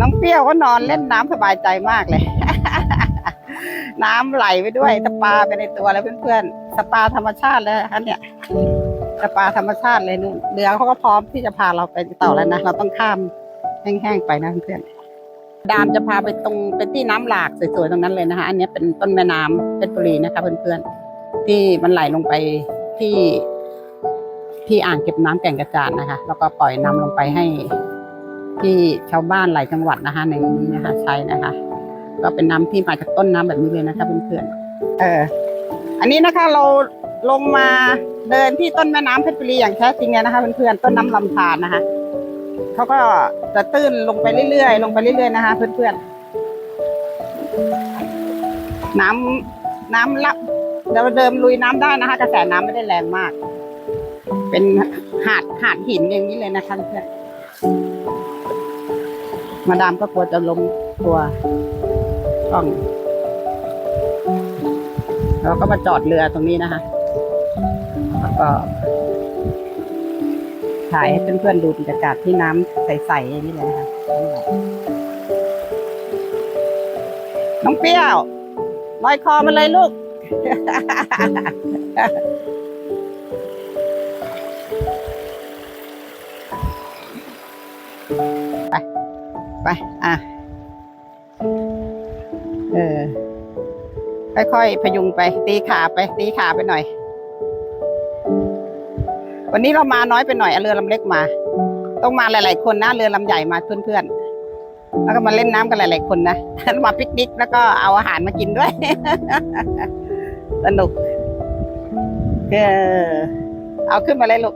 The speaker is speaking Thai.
น้องเปรี้ยวก็นอนเล่นน้ำสบายใจมากเลย น้ำไหลไปด้วยสปาไปในตัวแล้วเพื่อนๆสปาธรรมชาติเลยนะคะเนี่ยสปาธรรมชาติเลยนู่นเรือเขาก็พร้อมที่จะพาเราไปต่อแล้วนะเราต้องข้ามแห้งๆไปนะเพื่อนๆดามจะพาไปตรงเป็นที่น้ำหลากสวยๆตรงนั้นเลยนะคะอันนี้เป็นต้นแม่น้ำเพชรบุรีนะคะเพื่อนๆที่มันไหลลงไปที่ที่อ่างเก็บน้ำแก่งกระจานนะคะ แล้วก็ปล่อยน้ำลงไปให้ ที่ชาวบ้านหลายจังหวัดนะคะในนี้นะคะ ใช้นะคะ ก็เป็นน้ำที่มาจากต้นน้ำแบบนี้เลยนะคะเพื่อนๆเออ อันนี้นะคะเราลงมาเดินที่ต้นแม่น้ำเพชรบุรีอย่างแท้จริงเลยนะคะเพื่อนๆต้นน้ำลำธารนะคะเขาก็จะตื้นลงไปเรื่อยๆลงไปเรื่อยๆนะคะ เพื่อนๆน้ำน้ำลับเราเดิมลุยน้ำได้นะคะ กระแสน้ำไม่ได้แรงมาก เป็นหาดหาดหินอย่างนี้เลยนะคะเพื่อน มาดามก็กลัวจะล้มตัวกล้อง เราก็มาจอดเรือตรงนี้นะคะแล้วก็ถ่ายให้เพื่อนๆดูบรรยากาศที่น้ำใสๆอย่างนี้เลยนะคะน้องเปรี้ยวลอยคอมาเลยลูก ไป อะ เออ ค่อยๆ พยุงไป ตีขาไป ตีขาไปหน่อย วันนี้เรามาน้อยไปหน่อย เรือลำเล็กมา ต้องมาหลายๆคนนะ เรือลำใหญ่มาเพื่อนๆ แล้วก็มาเล่นน้ำกันหลายๆคนนะ มาปิกนิกแล้วก็เอาอาหารมากินด้วย สนุก เออ เอาขึ้นมาเลยลูก